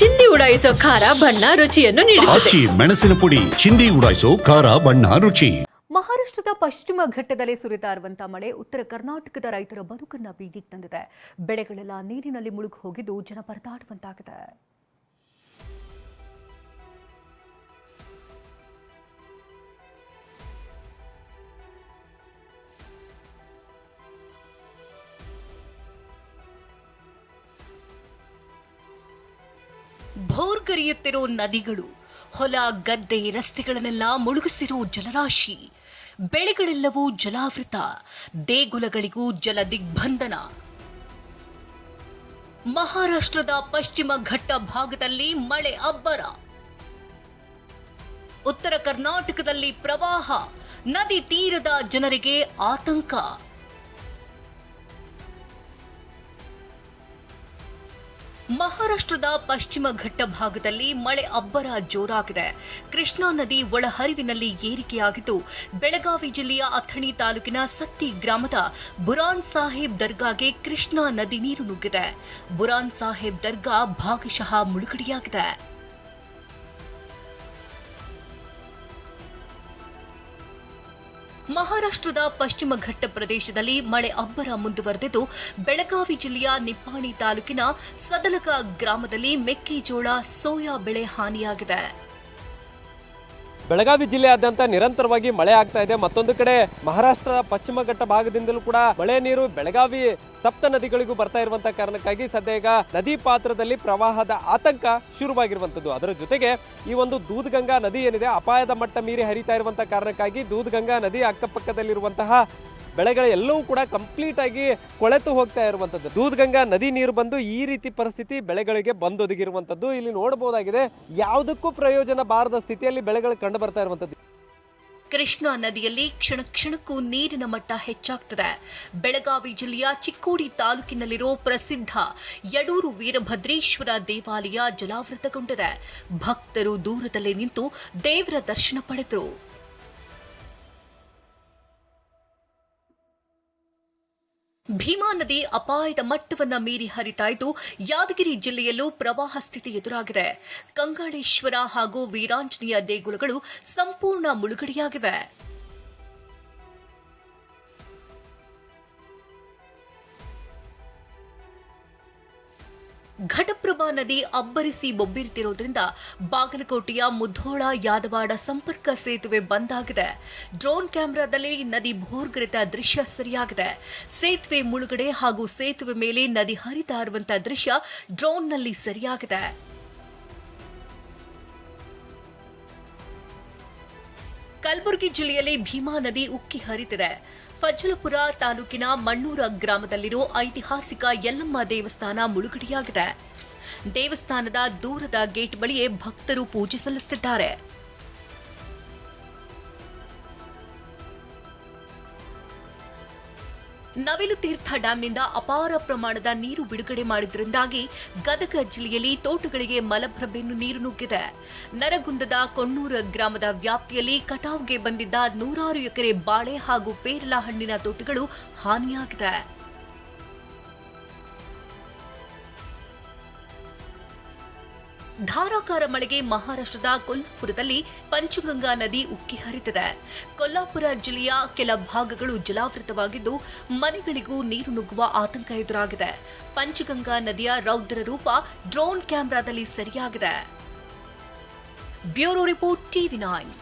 ಚಿಂದಿ ಉಡಾಯಿಸೋ ಖಾರ ಬಣ್ಣ ರುಚಿಯನ್ನು ನೀಡುತ್ತದೆ. ಆಚಿ ಮೆಣಸಿನ ಪುಡಿ ಚಿಂದಿ ಉಡಾಯಿಸೋ ಖಾರ ಬಣ್ಣ ರುಚಿ. ಮಹಾರಾಷ್ಟ್ರದ ಪಶ್ಚಿಮ ಘಟ್ಟದಲ್ಲಿ ಸುರಿತಾ ಇರುವಂತಹ ಮಳೆ ಉತ್ತರ ಕರ್ನಾಟಕದ ರೈತರ ಬದುಕನ್ನ ಬೀದಿಗೆ ತಂದಿದೆ. ಬೆಳೆಗಳೆಲ್ಲ ನೀರಿನಲ್ಲಿ ಮುಳುಗಿ ಹೋಗಿದ್ದು ಜನ ಪರದಾಡುವಂತಾಗಿದೆ. ಭೋರ್ಗರಿಯುತ್ತಿರೋ ನದಿಗಳು, ಹೊಲ, ಗದ್ದೆ, ರಸ್ತೆಗಳನ್ನೆಲ್ಲ ಮುಳುಗಿಸಿರೋ ಜಲರಾಶಿ. ಬೆಳೆಗಳೆಲ್ಲವೂ ಜಲಾವೃತ. ದೇಗುಲಗಳಿಗೂ ಜಲ ದಿಗ್ಬಂಧನ ಮಹಾರಾಷ್ಟ್ರದ ಪಶ್ಚಿಮ ಘಟ್ಟ ಭಾಗದಲ್ಲಿ ಮಳೆ ಅಬ್ಬರ. ಉತ್ತರ ಕರ್ನಾಟಕದಲ್ಲಿ ಪ್ರವಾಹ. ನದಿ ತೀರದ ಜನರಿಗೆ ಆತಂಕ. ಮಹಾರಾಷ್ಟ್ರದ ಪಶ್ಚಿಮ ಘಟ್ಟ ಭಾಗದಲ್ಲಿ ಮಳೆ ಅಬ್ಬರ ಜೋರಾಗಿದೆ. ಕೃಷ್ಣಾ ನದಿ ಒಳಹರಿವಿನಲ್ಲಿ ಏರಿಕೆಯಾಗಿದ್ದು, ಬೆಳಗಾವಿ ಜಿಲ್ಲೆಯ ಅಥಣಿ ತಾಲೂಕಿನ ಸತ್ತಿ ಗ್ರಾಮದ ಬುರಾನ್ ಸಾಹೇಬ್ ದರ್ಗಾಗೆ ಕೃಷ್ಣಾ ನದಿ ನೀರು ನುಗ್ಗಿದೆ. ಬುರಾನ್ ಸಾಹೇಬ್ ದರ್ಗಾ ಭಾಗಶಃ ಮುಳುಗಡೆಯಾಗಿದೆ. ಮಹಾರಾಷ್ಟ್ರದ ಪಶ್ಚಿಮ ಘಟ್ಟ ಪ್ರದೇಶದಲ್ಲಿ ಮಳೆ ಅಬ್ಬರ ಮುಂದುವರೆದಿದ್ದು, ಬೆಳಗಾವಿ ಜಿಲ್ಲೆಯ ನಿಪ್ಪಾಣಿ ತಾಲೂಕಿನ ಸದಲಕ ಗ್ರಾಮದಲ್ಲಿ ಮೆಕ್ಕೆಜೋಳ ಸೋಯಾ ಬೆಳೆ ಹಾನಿಯಾಗಿದೆ. ಬೆಳಗಾವಿ ಜಿಲ್ಲೆಯಾದ್ಯಂತ ನಿರಂತರವಾಗಿ ಮಳೆ ಆಗ್ತಾ ಇದೆ. ಮತ್ತೊಂದು ಕಡೆ ಮಹಾರಾಷ್ಟ್ರ, ಪಶ್ಚಿಮ ಘಟ್ಟ ಭಾಗದಿಂದಲೂ ಕೂಡ ಮಳೆ ನೀರು ಬೆಳಗಾವಿ ಸಪ್ತ ನದಿಗಳಿಗೂ ಬರ್ತಾ ಇರುವಂತಹ ಕಾರಣಕ್ಕಾಗಿ ಸದ್ಯ ಈಗ ನದಿ ಪಾತ್ರದಲ್ಲಿ ಪ್ರವಾಹದ ಆತಂಕ ಶುರುವಾಗಿರುವಂತದ್ದು. ಅದರ ಜೊತೆಗೆ ಈ ಒಂದು ದೂದ್ಗಂಗಾ ನದಿ ಏನಿದೆ, ಅಪಾಯದ ಮಟ್ಟ ಮೀರಿ ಹರಿತಾ ಇರುವಂತಹ ಕಾರಣಕ್ಕಾಗಿ ದೂದ್ಗಂಗಾ ನದಿ ಅಕ್ಕಪಕ್ಕದಲ್ಲಿರುವಂತಹ ಬೆಳೆಗಳು ಎಲ್ಲವೂ ಕೂಡ ಕಂಪ್ಲೀಟ್ ಆಗಿ ಕೊಳೆತು ಹೋಗ್ತಾ ಇರುವಂತದ್ದು ದೂದ್ಗಂಗಾ ನದಿ ನೀರು ಬಂದು ಈ ರೀತಿ ಪರಿಸ್ಥಿತಿ ಬೆಳೆಗಳಿಗೆ ಬಂದೊದಗಿರುವಂತದ್ದು ಇಲ್ಲಿ ನೋಡಬಹುದಾಗಿದೆ ಯಾವುದಕ್ಕೂ ಪ್ರಯೋಜನ ಬಾರದ ಸ್ಥಿತಿಯಲ್ಲಿ ಬೆಳೆಗಳು ಕಂಡು ಬರ್ತಾ ಇರುವಂತದ್ದು ಕೃಷ್ಣಾ ನದಿಯಲ್ಲಿ ಕ್ಷಣ ಕ್ಷಣಕ್ಕೂ ನೀರಿನ ಮಟ್ಟ ಹೆಚ್ಚಾಗ್ತದೆ. ಬೆಳಗಾವಿ ಜಿಲ್ಲೆಯ ಚಿಕ್ಕೋಡಿ ತಾಲೂಕಿನಲ್ಲಿರೋ ಪ್ರಸಿದ್ಧ ಯಡೂರು ವೀರಭದ್ರೇಶ್ವರ ದೇವಾಲಯ ಜಲಾವೃತಗೊಂಡಿದೆ. ಭಕ್ತರು ದೂರದಲ್ಲೇ ನಿಂತು ದೇವರ ದರ್ಶನ ಪಡೆದರು. ಭೀಮಾ ನದಿ ಅಪಾಯದ ಮಟ್ಟವನ್ನು ಮೀರಿ ಹರಿತಾ ಇದ್ದು, ಯಾದಗಿರಿ ಜಿಲ್ಲೆಯಲ್ಲೂ ಪ್ರವಾಹ ಸ್ಥಿತಿ ಎದುರಾಗಿದೆ. ಕಂಗಾಳೇಶ್ವರ ಹಾಗೂ ವೀರಾಂಜನೇಯ ದೇಗುಲಗಳು ಸಂಪೂರ್ಣ ಮುಳುಗಡೆಯಾಗಿವೆ. ಘಟಪ್ರಭಾ ನದಿ ಅಬ್ಬರಿಸಿ ಬೊಬ್ಬಿರ್ತಿರೋದ್ರಿಂದ ಬಾಗಲಕೋಟೆಯ ಮುಧೋಳ ಯಾದವಾಡ ಸಂಪರ್ಕ ಸೇತುವೆ ಬಂದಾಗಿದೆ. ಡ್ರೋನ್ ಕ್ಯಾಮೆರಾದಲ್ಲಿ ನದಿ ಭೋರ್ಗರೆತ ದೃಶ್ಯ ಸರಿಯಾಗಿದೆ. ಸೇತುವೆ ಮುಳುಗಡೆ ಹಾಗೂ ಸೇತುವೆ ಮೇಲೆ ನದಿ ಹರಿತಾ ಇರುವಂತಹ ದೃಶ್ಯ ಡ್ರೋನ್ನಲ್ಲಿ ಸರಿಯಾಗಿದೆ. ಕಲಬುರಗಿ ಜಿಲ್ಲೆಯಲ್ಲಿ ಭೀಮಾ ನದಿ ಉಕ್ಕಿ ಹರಿತಿದೆ. ಫಜಲಪುರ ತಾಲೂಕಿನ ಮಣ್ಣೂರ ಗ್ರಾಮದಲ್ಲಿರೋ ಐತಿಹಾಸಿಕ ಯಲ್ಲಮ್ಮ ದೇವಸ್ಥಾನ ಮುಳುಗಡೆಯಾಗಿದೆ. ದೇವಸ್ಥಾನದ ದೂರದ ಗೇಟ್ ಬಳಿಯೇ ಭಕ್ತರು ಪೂಜೆ ಸಲ್ಲಿಸುತ್ತಿದ್ದಾರೆ ನವಿಲು ತೀರ್ಥ ಡ್ಯಾಂನಿಂದ ಅಪಾರ ಪ್ರಮಾಣದ ನೀರು ಬಿಡುಗಡೆ ಮಾಡಿದ್ರಿಂದಾಗಿ ಗದಗ ಜಿಲ್ಲೆಯಲ್ಲಿ ತೋಟಗಳಿಗೆ ಮಲಪ್ರಭೆಯನ್ನು ನೀರು ನುಗ್ಗಿದೆ. ನರಗುಂದದ ಕೊಣ್ಣೂರ ಗ್ರಾಮದ ವ್ಯಾಪ್ತಿಯಲ್ಲಿ ಕಟಾವ್ಗೆ ಬಂದಿದ್ದ ನೂರಾರು ಎಕರೆ ಬಾಳೆ ಹಾಗೂ ಪೇರಲ ಹಣ್ಣಿನ ತೋಟಗಳು ಹಾನಿಯಾಗಿದೆ. ಧಾರಾಕಾರ ಮಳೆಗೆ ಮಹಾರಾಷ್ಟ್ರದ ಕೊಲ್ಲಾಪುರದಲ್ಲಿ ಪಂಚಗಂಗಾ ನದಿ ಉಕ್ಕಿ ಹರಿತಿದೆ. ಕೊಲ್ಲಾಪುರ ಜಿಲ್ಲೆಯ ಕೆಲ ಭಾಗಗಳು ಜಲಾವೃತವಾಗಿದ್ದು, ಮನೆಗಳಿಗೂ ನೀರು ನುಗ್ಗುವ ಆತಂಕ ಎದುರಾಗಿದೆ. ಪಂಚಗಂಗಾ ನದಿಯ ರೌದ್ರ ರೂಪ ಡ್ರೋನ್ ಕ್ಯಾಮೆರಾದಲ್ಲಿ ಸರಿಯಾಗಿದೆ. Bureau report TV nine.